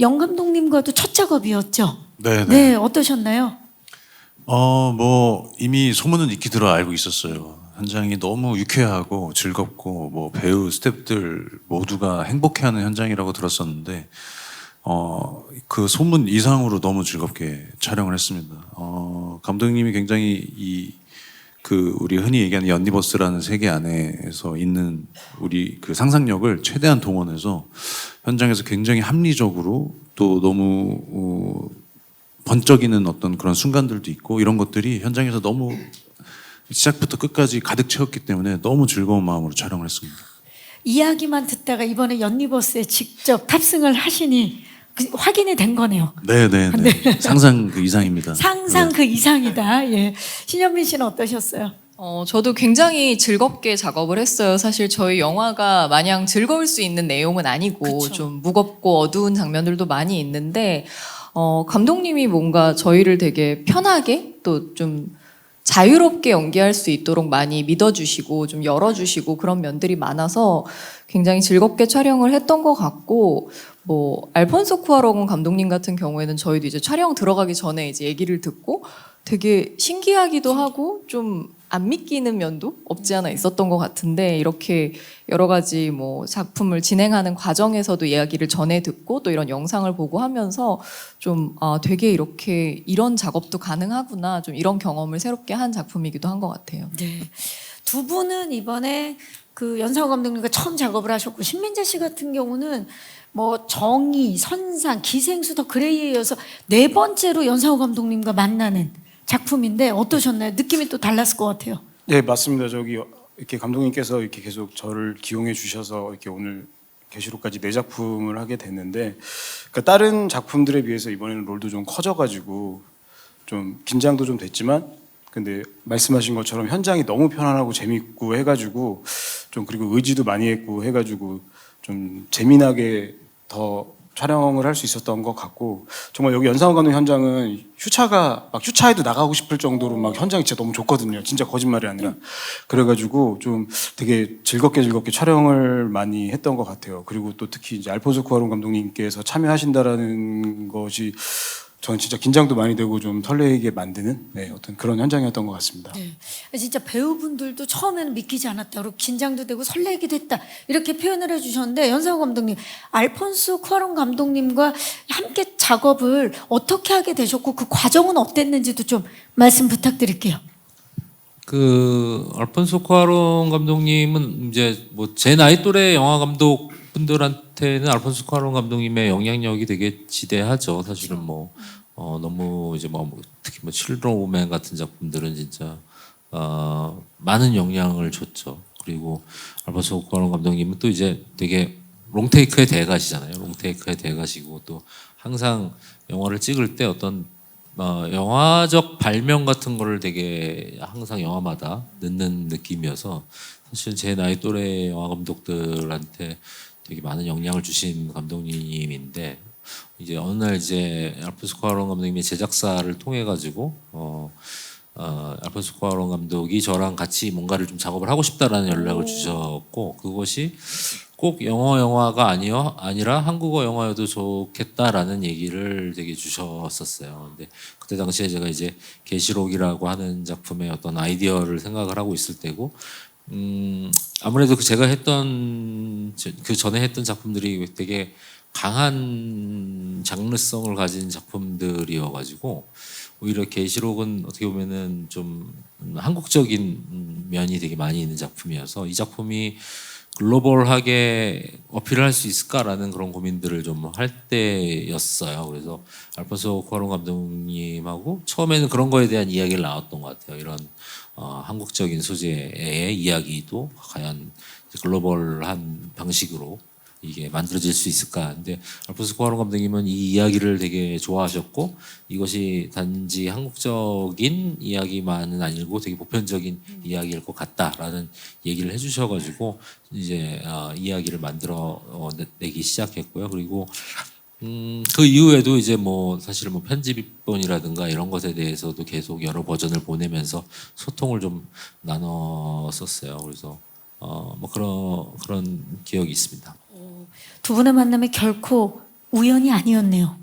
영 감독님과도 첫 작업이었죠. 네, 네. 네, 어떠셨나요? 어, 뭐 이미 소문은 익히 들어 알고 있었어요. 현장이 너무 유쾌하고 즐겁고 뭐 배우 스태프들 모두가 행복해하는 현장이라고 들었었는데 어, 그 소문 이상으로 너무 즐겁게 촬영을 했습니다. 어, 감독님이 굉장히 이 그 우리 흔히 얘기하는 연니버스라는 세계 안에서 있는 우리 그 상상력을 최대한 동원해서 현장에서 굉장히 합리적으로 또 너무 어, 번쩍이는 어떤 그런 순간들도 있고 이런 것들이 현장에서 너무 시작부터 끝까지 가득 채웠기 때문에 너무 즐거운 마음으로 촬영을 했습니다. 이야기만 듣다가 이번에 연니버스에 직접 탑승을 하시니 그 확인이 된 거네요. 네, 네, 네. 상상 그 이상입니다. 상상 그 이상이다. 예. 신현민 씨는 어떠셨어요? 어, 저도 굉장히 즐겁게 작업을 했어요. 사실 저희 영화가 마냥 즐거울 수 있는 내용은 아니고 그쵸. 좀 무겁고 어두운 장면들도 많이 있는데 어, 감독님이 뭔가 저희를 되게 편하게 또 좀 자유롭게 연기할 수 있도록 많이 믿어주시고 좀 열어주시고 그런 면들이 많아서 굉장히 즐겁게 촬영을 했던 것 같고 뭐 알폰소 쿠아롱 감독님 같은 경우에는 저희도 이제 촬영 들어가기 전에 이제 얘기를 듣고 되게 신기하기도 하고 좀 안 믿기는 면도 없지 않아 있었던 것 같은데 이렇게 여러 가지 뭐 작품을 진행하는 과정에서도 이야기를 전해 듣고 또 이런 영상을 보고 하면서 좀 아, 되게 이렇게 이런 작업도 가능하구나 좀 이런 경험을 새롭게 한 작품이기도 한 것 같아요. 네. 두 분은 이번에 그 연상호 감독님과 처음 작업을 하셨고 신민재 씨 같은 경우는 뭐 정의, 선상, 기생수 더 그레이에 이어서 네 번째로 연상호 감독님과 만나는 작품인데 어떠셨나요? 느낌이 또 달랐을 것 같아요. 네 맞습니다. 저기 이렇게 감독님께서 이렇게 계속 저를 기용해 주셔서 이렇게 오늘 게시로까지 네 작품을 하게 됐는데 그러니까 다른 작품들에 비해서 이번에는 롤도 좀 커져가지고 좀 긴장도 좀 됐지만 근데 말씀하신 것처럼 현장이 너무 편안하고 재밌고 해가지고 좀 그리고 의지도 많이 했고 해가지고 좀 재미나게 더 촬영을 할 수 있었던 것 같고 정말 여기 연상호 감독 현장은 휴차가 막 휴차에도 나가고 싶을 정도로 막 현장이 진짜 너무 좋거든요. 진짜 거짓말이 아니라 그래가지고 좀 되게 즐겁게 즐겁게 촬영을 많이 했던 것 같아요. 그리고 또 특히 이제 알폰소 쿠아론 감독님께서 참여하신다라는 것이 저는 진짜 긴장도 많이 되고 좀 설레게 만드는 네, 어떤 그런 현장이었던 것 같습니다. 네. 진짜 배우분들도 처음에는 믿기지 않았다. 그리고 긴장도 되고 설레기도 했다. 이렇게 표현을 해주셨는데 연상호 감독님, 알폰소 쿠아론 감독님과 함께 작업을 어떻게 하게 되셨고 그 과정은 어땠는지도 좀 말씀 부탁드릴게요. 그 알폰소 쿠아론 감독님은 이제 뭐 제 나이 또래 영화 감독 분들한테는 알폰소 쿠아론 감독님의 영향력이 되게 지대하죠. 사실은 뭐 어, 너무 이제 뭐 특히 뭐 칠드런 오맨 같은 작품들은 진짜 어, 많은 영향을 줬죠. 그리고 알폰소 쿠아론 감독님은 또 이제 되게 롱테이크의 대가시잖아요. 롱테이크의 대가시고 또 항상 영화를 찍을 때 어떤 어, 영화적 발명 같은 거를 되게 항상 영화마다 넣는 느낌이어서 사실 제 나이 또래 영화 감독들한테 되게 많은 영향을 주신 감독님인데 이제 어느 날 이제 알폰소 쿠아론 감독님의 제작사를 통해 가지고 어, 어, 알폰소 쿠아론 감독이 저랑 같이 뭔가를 좀 작업을 하고 싶다라는 연락을 주셨고 그것이 꼭 영어 영화가 아니요 아니라 한국어 영화여도 좋겠다라는 얘기를 되게 주셨었어요. 근데 그때 당시에 제가 이제 계시록이라고 하는 작품의 어떤 아이디어를 생각을 하고 있을 때고 음 아무래도 그 제가 했던 저- 그 전에 했던 작품들이 되게 강한 장르성을 가진 작품들이어가지고 오히려 계시록은 어떻게 보면은 좀 한국적인 면이 되게 많이 있는 작품이어서 이 작품이 글로벌하게 어필할 수 있을까라는 그런 고민들을 좀 할 때였어요. 그래서 알폰소 쿠아론 감독님하고 처음에는 그런 거에 대한 이야기를 나왔던 것 같아요. 이런 어, 한국적인 소재의 이야기도 과연 글로벌한 방식으로 이게 만들어질 수 있을까? 근데 알폰소 쿠아론 감독님은 이 이야기를 되게 좋아하셨고 이것이 단지 한국적인 이야기만은 아니고 되게 보편적인 이야기일 것 같다라는 얘기를 해주셔가지고 이제 어, 이야기를 만들어 어, 내- 내기 시작했고요. 그리고 음, 그 이후에도 이제 뭐 사실 뭐 편집본이라든가 이런 것에 대해서도 계속 여러 버전을 보내면서 소통을 좀 나눴었어요. 그래서 어, 뭐 그런 그런 기억이 있습니다. 두 분의 만남이 결코 우연이 아니었네요.